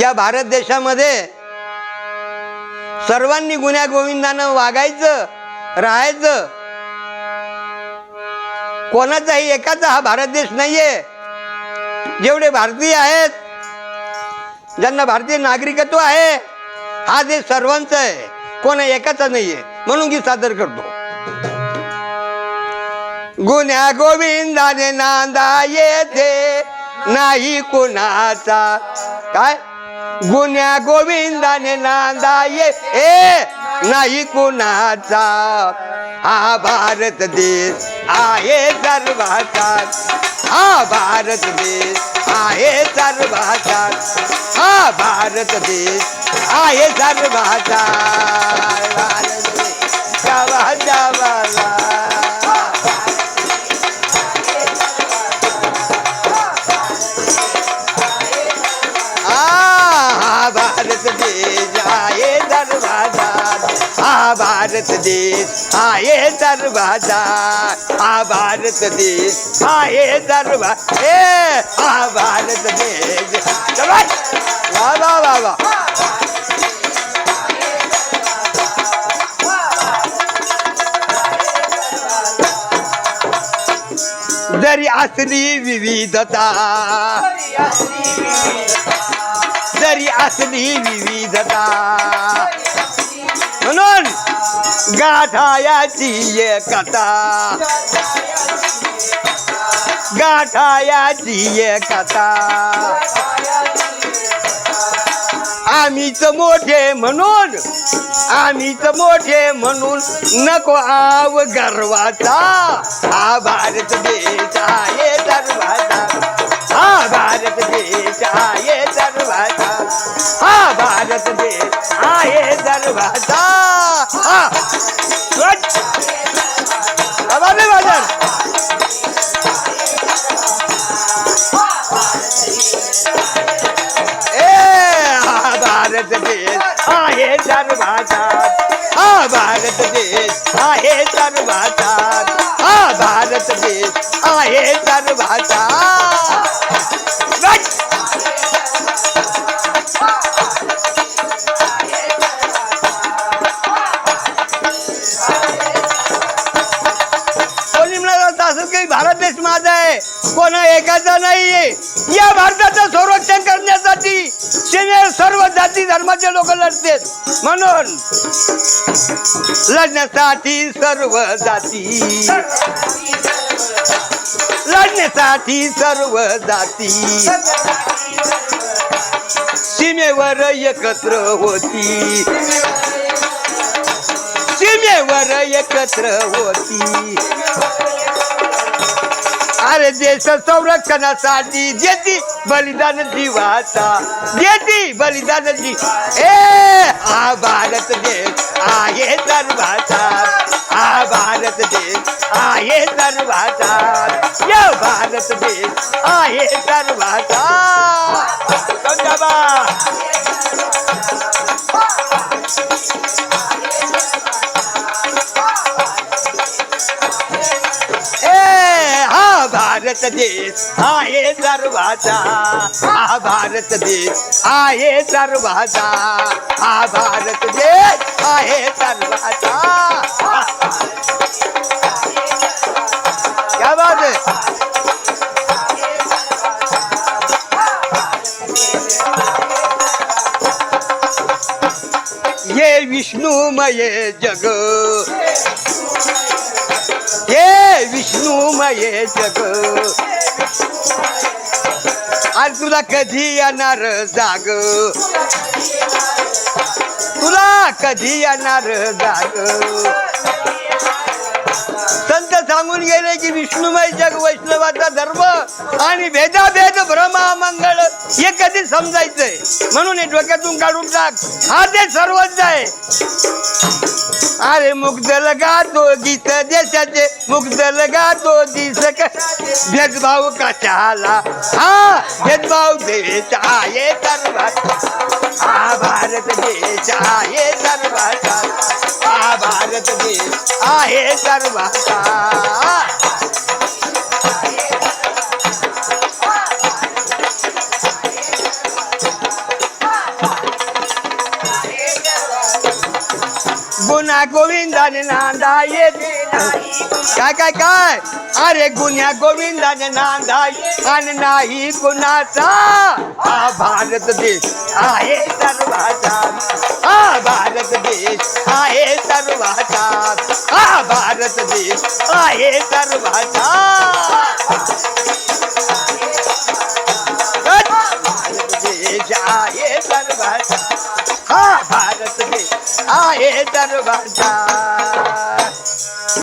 या भारत देशामध्ये सर्वांनी गुन्ह्या गोविंदानं वागायचं राहायचं. कोणाचाही एकाचा हा भारत देश नाहीये. जेवढे भारतीय आहेत ज्यांना भारतीय नागरिकत्व आहे हा देश सर्वांचा आहे. कोणा एकाचा नाहीये. म्हणून की सादर करतो. गुन्ह्या गोविंदाने नांदा येथे नाही कोणाचा. काय? गुन्ह्या गोविंदाने नांदा ये ए नाही कुणाचा हा भारत देश आहे सर्वाचा हा भारत देश आहे सर्वाचा हा भारत देश आहे सर्वाचा भारत देश आहे दरवाजा हा भारत देश आहे दरवा ए हा भारत देश। चलो वा वा वा वा जरी असली विविधता। जरी असली विविधता। म्हणून गाठायाची एकता गाठायाची एकता आम्हीच मोठे म्हणून आम्हीच मोठे म्हणून नको आव गर्वाचा. हा भारत देश आहे सर्वाचा. हा भारत देश आहे सर्वाचा. हा भारत देश आहे स्वच्छ. आवाज बाजार ए भारत देश आहे सर्वाचा हा. भारत देश आहे सर्वाचा हा. भारत देश आहे सर्वाचा कोणा एकाचा नाहीये. या भारताचं संरक्षण करण्यासाठी सर्व जाती धर्माचे लोक लढतात. म्हणून लढण्यासाठी सर्व जाती. लढण्यासाठी सर्व जाती. सीमेवर एकत्र होती. सीमेवर एकत्र होती. अरे देश संरक्षणासाठी देती बलिदान जीवाचा. देती बलिदान जी. ए हा भारत देश आहे सर्वाचा. हा भारत देश आहे सर्वाचा. या भारत देश आहे सर्वाचा. समजा भारत देश आहे सर्वाचा. हा भारत देश आहे सर्वाचा. हा भारत देश आहे सर्वाचा. क्या बात है? ये विष्णुमय जग हे विष्णुमये जग. आणि तुला कधी येणार जाग? तुला कधी येणार जाग? संत सांगून गेले की विष्णुमय जग वैष्णवाचा धर्म आणि भेदाभेद भ्रमा मंगळ हे कधी समजायचंय. म्हणून हे डोक्यातून काढून टाक. हा ते सर्वच आहे. अरे मुग्धल गातो गीत देशाचे मुग्धल गातो दिस भेदभाव कशाला? हा भेदभाव देश आहे सर्वात. हा भारत देश आहे सर्वाचा जगदेव आहे सर्वाचा गुन्हा गोविंदाने नांदा येते काय काय काय? अरे गुन्ह्या गोविंदाने नांदा आणि नाही गुन्हाचा भारत देश आहे सर्वात सर्वाचा हा भारत देश आहे सर्वाचा. भारत देश आहे सर्वाचा. हा भारत देश आहे सर्वाचा.